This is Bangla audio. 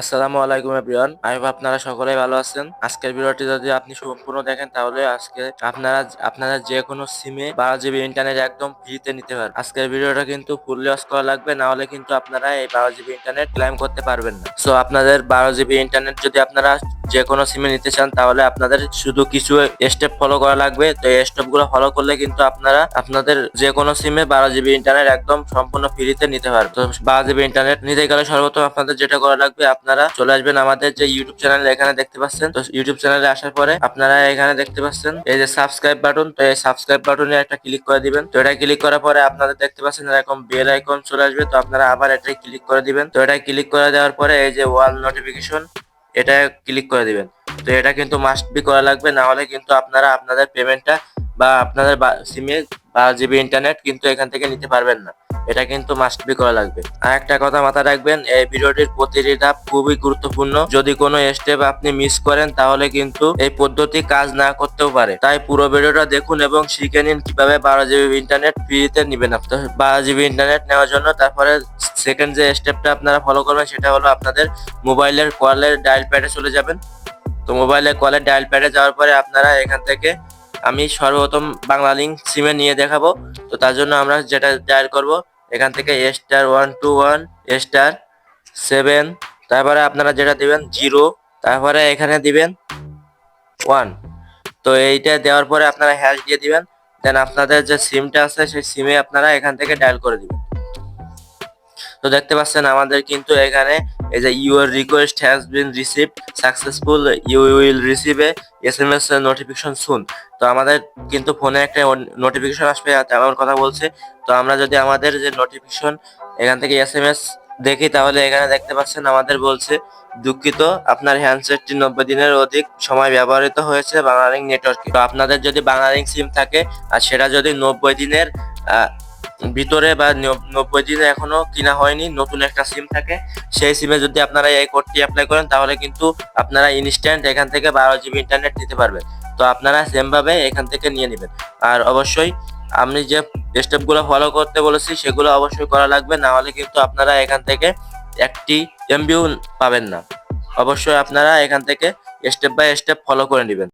আসসালামু আলাইকুম এভরিওয়ান। হোপ আপনারা সকলেই ভালো আছেন। আজকের ভিডিওটি যদি আপনি সম্পূর্ণ দেখেন, তাহলে আজকে আপনারা আপনারা যে কোনো সিমে বারো জিবি ইন্টারনেট একদম ফ্রিতে নিতে পারবেন। আজকের ভিডিওটা কিন্তু ফুললি অস করা লাগবে, না হলে কিন্তু আপনারা এই বারো জিবি ইন্টারনেট ক্লাইম করতে পারবেন না। সো আপনাদের বারো জিবি ইন্টারনেট যদি আপনারা যে কোনো সিমে নিতে চান, তাহলে আপনাদের শুধু কিছু স্টেপ ফলো করা লাগবে। তো এই স্টেপগুলো ফলো করলে কিন্তু আপনারা আপনাদের যে কোনো সিমে বারো জিবি ইন্টারনেট একদম সম্পূর্ণ ফ্রিতে নিতে পারবেন। তো বারো জিবি ইন্টারনেট নিতে গেলে সর্বপ্রথম আপনাদের যেটা করা লাগবে, আপনারা চলে আসবেন আমাদের যে ইউটিউব চ্যানেল এখানে দেখতে পাচ্ছেন। তো ইউটিউব চ্যানেলে আসার পরে আপনারা এখানে দেখতে পাচ্ছেন এই যে সাবস্ক্রাইব বাটন তো এই সাবস্ক্রাইব বাটনে একটা ক্লিক করে দিবেন। তো এটা ক্লিক করার পরে আপনাদের দেখতে পাচ্ছেন এরকম বেল আইকন চলে আসবে। তো আপনারা আবার এটাই ক্লিক করে দিবেন। তো এটা ক্লিক করে দেওয়ার পরে এই যে ওয়াল নোটিফিকেশন এটা ক্লিক করে দিবেন। তো এটা কিন্তু মাস্ট বি করা লাগবে, না হলে কিন্তু আপনারা আপনাদের পেমেন্টটা বা আপনাদের সিমে বা জিবি ইন্টারনেট কিন্তু এখান থেকে নিতে পারবেন না। এটা কিন্তু মাস্ট বি করা লাগবে। আর একটা কথা মাথায় রাখবেন, এই ভিডিওটির প্রতিটি ধাপ খুবই গুরুত্বপূর্ণ। যদি কোনো স্টেপ আপনি মিস করেন, তাহলে কিন্তু এই পদ্ধতি কাজ না করতেও পারে। তাই পুরো ভিডিওটা দেখুন এবং শিখে নিন কীভাবে বারো জিবি ইন্টারনেট ফ্রিতে নেবেন তো বারো জিবি ইন্টারনেট নেওয়ার জন্য তারপরে সেকেন্ড যে স্টেপটা আপনারা ফলো করবেন, সেটা হলো আপনাদের মোবাইলের কলের ডায়াল প্যাডে চলে যাবেন। তো মোবাইলে কলের ডায়াল প্যাডে যাওয়ার পরে আপনারা এখান থেকে আমি সর্বপ্রথম বাংলা লিঙ্ক সিমে নিয়ে দেখাবো। তো তার জন্য আমরা যেটা ডায়াল করব এখান থেকে star one two one star seven তারপরে আপনারা যেটা দিবেন জিরো তারপরে এখানে দিবেন ওয়ান তো এইটা দেওয়ার পরে আপনারা হ্যাশ দিয়ে দিবেন দেন আপনাদের যে সিমটা আছে সেই সিমে আপনারা এখান থেকে ডায়াল করে দিবেন। তো দেখতে পাচ্ছেন আমাদের কিন্তু এখানে এই যে your request has been receive successful you will receive a S M S notification soon তো আমাদের কিন্তু ফোনে একটা নোটিফিকেশন আসবে তেমন কথা বলছে। তো আমরা যদি আমাদের যে নোটিফিকেশন এখান থেকে এস এম এস দেখি, তাহলে এখানে দেখতে পাচ্ছেন, আমাদের বলছে, দুঃখিত, আপনার হ্যান্ডসেটটি নব্বই দিনের অধিক সময় ব্যবহৃত হয়েছে বাংলালিংক নেটওয়ার্কে। তো আপনাদের যদি বাংলালিংক সিম থাকে, আর সেটা যদি নব্বই দিনের ভিতরে বা নব্বই দিনে এখনও কিনা হয়নি, নতুন একটা সিম থাকে। সেই সিমে যদি আপনারা এই কোডটি অ্যাপ্লাই করেন, তাহলে কিন্তু আপনারা ইনস্ট্যান্ট এখান থেকে বারো জিবি ইন্টারনেট নিতে পারবেন। তো আপনারা সেমভাবে এখান থেকে নিয়ে নেবেন। আর অবশ্যই আমি যে স্টেপগুলো ফলো করতে বলেছি, সেগুলো অবশ্যই করা লাগবে। না হলে কিন্তু আপনারা এখান থেকে একটি এমবিউ পাবেন না। অবশ্যই আপনারা এখান থেকে স্টেপ বাই স্টেপ ফলো করে নেবেন।